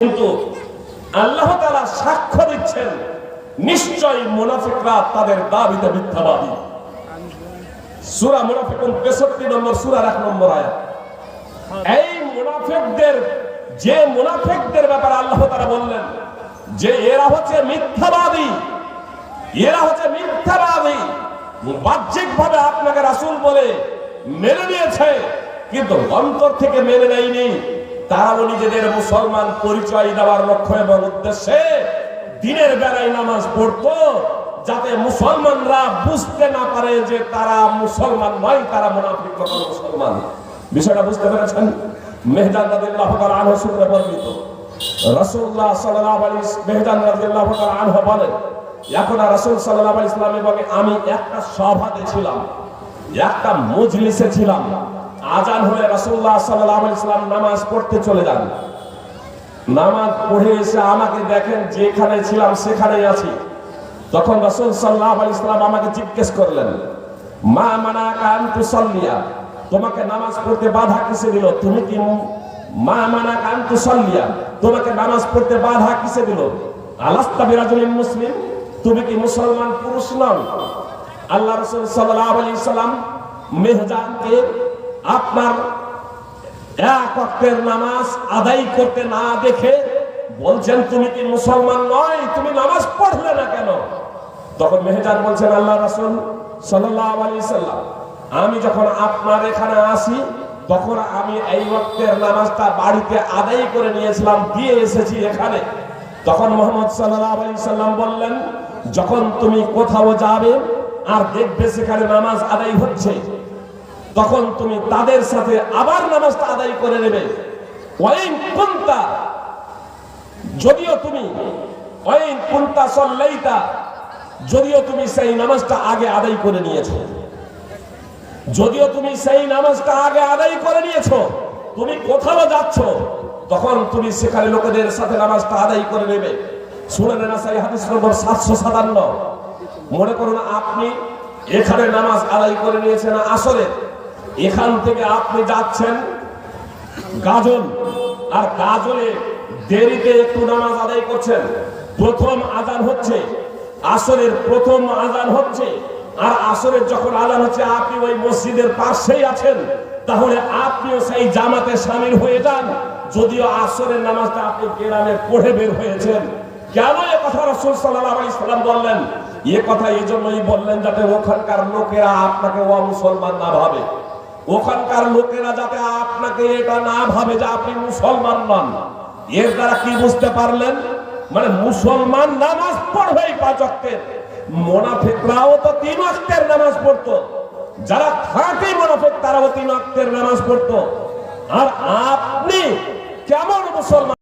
কিন্তু আল্লাহ তারা সাক্ষ্য দিচ্ছেন, নিশ্চয়ই মুনাফিকরা তাদের দাবিতে মিথ্যাবাদী। সুরা মুনাফিকুন তেষট্টি নম্বর সুরার এক নম্বর আয়াত। এই মুনাফিকদের, যে মুনাফিকদের ব্যাপারে আল্লাহ তারা বললেন, যে এরা হচ্ছে মিথ্যাবাদী, এরা হচ্ছে মিথ্যাবাদী বাহ্যিক ভাবে আপনাকে রাসূল বলে মেনে নিয়েছে, কিন্তু অন্তর থেকে মেনে নেয়নি। তারাও নিজেদের মুসলমান পরিচয় দেওয়ার লক্ষ্য এবং উদ্দেশ্যে দিনের বেলায় নামাজ পড়তো, যাতে মুসলমানরা বুঝতে না পারে যে তারা মুসলমান নয়, তারা মুনাফিক মুসলমান। বিষয়টা বুঝতে পেরেছেন? মেহদান রাদিয়াল্লাহু তাআলা আনহু সূত্রে বর্ণিত। রাসূলুল্লাহ সাল্লাল্লাহু আলাইহি মেহদান রাদিয়াল্লাহু তাআলা আনহু বলেন, এখন রাসূল সাল্লাল্লাহু আলাইহি সাল্লাম এবং আমি একটা সভাতে ছিলাম, একটা মজলিসে ছিলাম। আজান হলে আলাইহি সাল্লাম নামাজ পড়তে চলে যান। নামাজ পড়ে এসে আমাকে দেখেন, যেখানে ছিলাম সেখানে আছি। তখন রাসূল সাল্লাহ আলাইহি সাল্লাম আমাকে জিজ্ঞেস করলেন, মা মানাকা আন তুসাল্লিয়া? তোমাকে নামাজ পড়তে বাধা কিসে দিল? তুমি কি মা মানাকা আন তুসাল্লিয়া? তোমাকে নামাজ পড়তে বাধা কিসে দিল? আলাস্তা বিরাজুলিন মুসলিম? তুমি কি মুসলমান পুরুষ নন আল্লাহ রাসূল সাল্লাল্লাহু আলাইহি সাল্লাম মেহজানকে আপনার এক ওয়াক্তের নামাজ আদায় করতে না দেখে বলছেন, তুমি কি মুসলমান নয়? তুমি নামাজ পড়লে না কেন? তখন মেহজান বলছেন, আল্লাহ রাসূল সাল্লাম, আমি যখন আপনার এখানে আসি, তখন আমি এই ওয়াক্তের নামাজটা বাড়িতে আদায় করে নিয়েছিলাম, দিয়ে এসেছি এখানে। তখন মোহাম্মদ সাল্লাহ আলাইহি সাল্লাম বললেন, যখন তুমি কোথাও যাবে আর দেখবে সেখানে নামাজ আদায় হচ্ছে তখন তুমি তাদের সাথে আবার নামাজটা আদায় করে নেবে। যদিও তুমি যদিও তুমি সেই নামাজটা আগে আদায় করে নিয়েছো। যদিও তুমি সেই নামাজটা আগে আদায় করে নিয়েছো, তুমি কোথাও যাচ্ছ, তখন তুমি সেখানে লোকেদের সাথে নামাজটা আদায় করে নেবে। শুনে নেন সেই হাদিস নম্বর সাতশো সাতান্ন। মনে করুন আপনি এখানে নামাজ আদায় করে নিয়েছেন আসরে এখান থেকে আপনি যাচ্ছেন গাজল। আর গাজলে দেরিতে একটু নামাজ আদায় করছেন। প্রথম আজান হচ্ছে, আসরের প্রথম আজান হচ্ছে। আর আসরের যখন আজান হচ্ছে, আপনি ওই মসজিদের পাশেই আছেন। তাহলে আপনিও সেই জামাতে সামিল হয়ে যান। যদিও আসরের নামাজটা আপনি গ্রামে পড়ে বের হয়েছেন। কেন এ কথা রসুল সাল্লাহ ইসলাম বললেন? এ কথা এই জন্যই বললেন যাতে ওখানকার লোকেরা আপনাকে অমুসলমান না ভাবে। ওখানকার লোকেরা যাতে আপনাকে এটা না ভাবে যে আপনি মুসলমান নন। এর দ্বারা কি বুঝতে পারলেন? মানে মুসলমান নামাজ পড়বে পাঁচ অক্টের মোনাফেকরাও তো তিন অক্টের নামাজ পড়তো। যারা থাকে মোনাফেক, তারাও তিন অক্টের নামাজ পড়তো। আর আপনি কেমন মুসলমান?